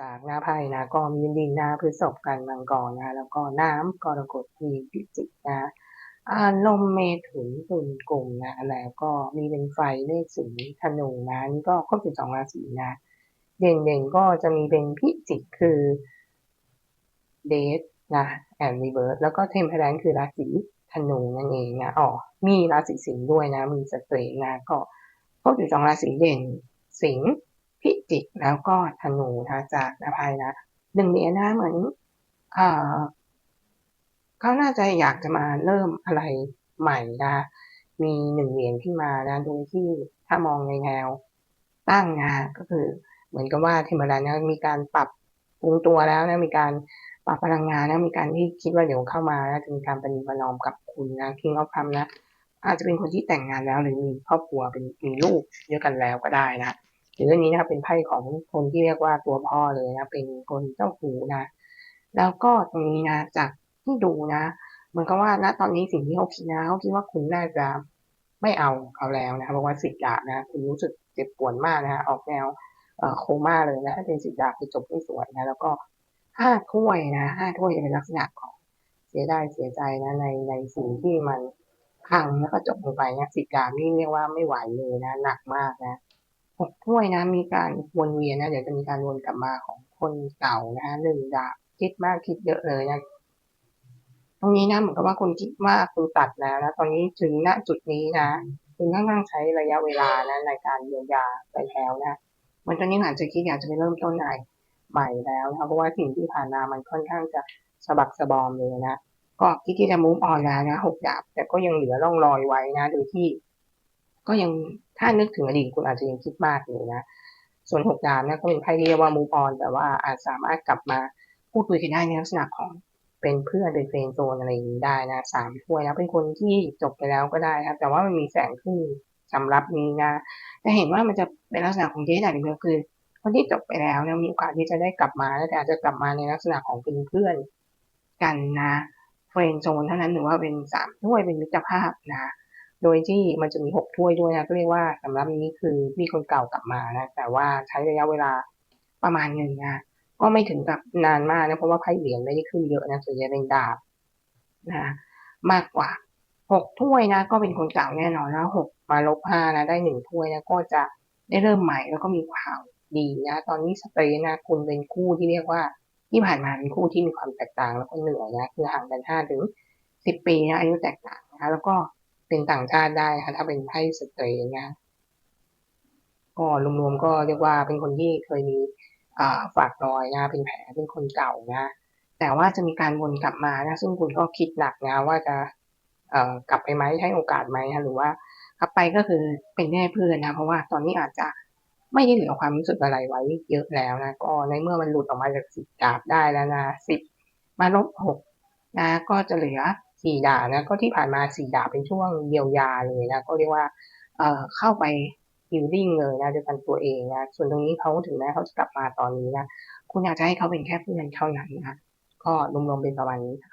จากหน้าไพ่นะก็มีดินนะพฤษภกันมังกรนะแล้วก็น้ำกรกฎมีพิจิกนะอารมณ์เมถุนตุลกลุ่มนะแล้วก็มีเป็นไฟเลขสิงห์ธนูนะนี่ก็ครบสิบสองราศีนะเด่นๆก็จะมีเป็นพิจิกคือเดทนะแอนรีเวิร์สแล้วก็เทมเพลนคือราศีธนูนั่นเองนะอ๋อมีราศีสิงห์ด้วยนะ มีสเตรนะก็ครบสิบสองราศีเด่นสิงห์ พิจิกแล้วก็ธนูนะจากนภัยนะหนึ่งเหรียญนะเหมือนอ่าเขาน่าจะอยากจะมาเริ่มอะไรใหม่นะมีหนึ่งเหรียญขึ้นมานะโดยที่ถ้ามองในแนวตั้งนะก็คือเหมือนกับว่าเทมเบอร์นะมีการปรับปรุงตัวแล้วนะมีการปรับพลังงานนะมีการที่คิดว่าเดี๋ยวเข้ามาแล้วจะมีการปฏิบัตินอมกับคุณนะคิงเอาคำนะอาจจะเป็นคนที่แต่งงานแล้วหรือมีครอบครัวเป็นมีลูกเยอะกันแล้วก็ได้นะ เรื่องนี้นะครับเป็นไพ่ของคนที่เรียกว่าตัวพ่อเลยนะเป็นคนเจ้าหูนะ แล้วก็ตรงนี้นะจากที่ดูนะเหมือนกับว่าณตอนนี้สิ่งที่เขาคิดนะเขาคิดว่าคุณน่าจะไม่เอาเขาแล้วนะเพราะว่าสิทธิ์ดาบนะคุณรู้สึกเจ็บปวดมากนะออกแนวโคม่าเลยนะถ้าเป็นสิทธิ์ดาบคือจบไม่สวยนะแล้วก็ห้าถ้วยนะห้าถ้วยจะเป็นลักษณะของเสียดายเสียใจนะในในสิ่งที่มันพังแล้วก็จบลงไปนะสิทธิ์ดาบนี่เรียกว่าไม่ไหวเลยนะหนักมากนะ หกถ้วยนะมีการวนเวียนนะเดี๋ยวจะมีการวนกลับมาของคนเก่านะหนึ่งดาบคิดมากคิดเยอะเลยนะตรงนี้นะเหมือนกับว่าคุณคิดว่าคุณตัดแล้วนะตอนนี้ถึงณจุดนี้นะคุณค่อนข้างใช้ระยะเวลานะในการเยียวยาไปแล้วนะมันตอนนี้อาจจะคิดอยากจะไปเริ่มต้นใหม่ใหม่แล้วนะเพราะว่าสิ่งที่ผ่านมามันค่อนข้างจะสะบักสะบอมเลยนะก็คิดที่จะมุ่งออนแล้วนะหกดาบแต่ก็ยังเหลือร่องรอยไว้นะโดยที่ ก็ยัง ถ้านึกถึงอดีตคุณอาจจะยังคิดมากอยู่นะ ส่วนหกดาบนะก็เป็นไพ่เรียกว่ามูฟออนแต่ว่าอาจสามารถกลับมาพูดคุยกันได้ในลักษณะของเป็นเพื่อนเป็นเฟรนโซนอะไรอย่างนี้ได้นะสามถ้วยนะเป็นคนที่จบไปแล้วก็ได้ครับ แต่ว่ามันมีแสงขึ้นสำหรับนี้นะแต่เห็นว่ามันจะเป็นลักษณะของเดทอะไรก็คือคนที่จบไปแล้วเนี่ยมีโอกาสที่จะได้กลับมาแต่อาจจะกลับมาในลักษณะของเป็นเพื่อนกันนะเฟรนโซนเท่านั้นหรือว่าเป็นสามถ้วยเป็นมิตรภาพนะ โดยที่มันจะมีหกถ้วยด้วยนะก็เรียกว่าสำหรับนี้คือมีคนเก่ากลับมานะแต่ว่าใช้ระยะเวลาประมาณหนึ่งนะก็ไม่ถึงกับนานมากนะเพราะว่าไพ่เหรียญไม่ได้ขึ้นเยอะนะส่วนใหญ่เป็นดาบนะมากกว่าหกถ้วยนะก็เป็นคนเก่าแน่นอนนะหกมาลบห้านะได้หนึ่งถ้วยนะก็จะได้เริ่มใหม่แล้วก็มีข่าวดีนะ ตอนนี้สเตรนะคุณเป็นคู่ที่เรียกว่าที่ผ่านมาเป็นคู่ที่มีความแตกต่างแล้วก็เหนื่อยนะคือห่างกันห้าถึงสิบปีนะอายุแตกต่างนะแล้วก็ เป็นต่างชาติได้ค่ะถ้าเป็นไพ่สเตรนะก็รวมๆก็เรียกว่าเป็นคนที่เคยมีฝากรอยนะเป็นแผลเป็นคนเก่านะแต่ว่าจะมีการวนกลับมานะซึ่งคุณก็คิดหนักนะว่าจะเอ่อกลับไปไหมให้โอกาสไหมนะหรือว่ากลับไปก็คือเป็นแน่เพื่อนนะเพราะว่าตอนนี้อาจจะไม่ได้เหลือความรู้สึกอะไรไว้เยอะแล้วนะก็ในเมื่อมันหลุดออกมาจากสิบดาบได้แล้วนะสิบมาลบหกนะก็จะเหลือ สี่ดานะก็ที่ผ่านมาสี่ดาเป็นช่วงเยียวยาเลยนะก็เรียกว่าเอ่อเข้าไปฮิลลิ่งเลยนะด้วยกันตัวเองนะส่วนตรงนี้เขาถึงแม้เขาจะกลับมาตอนนี้นะคุณอยากจะให้เขาเป็นแค่เพื่อนเท่านั้นนะก็รวมๆเป็นประมาณนี้ค่ะ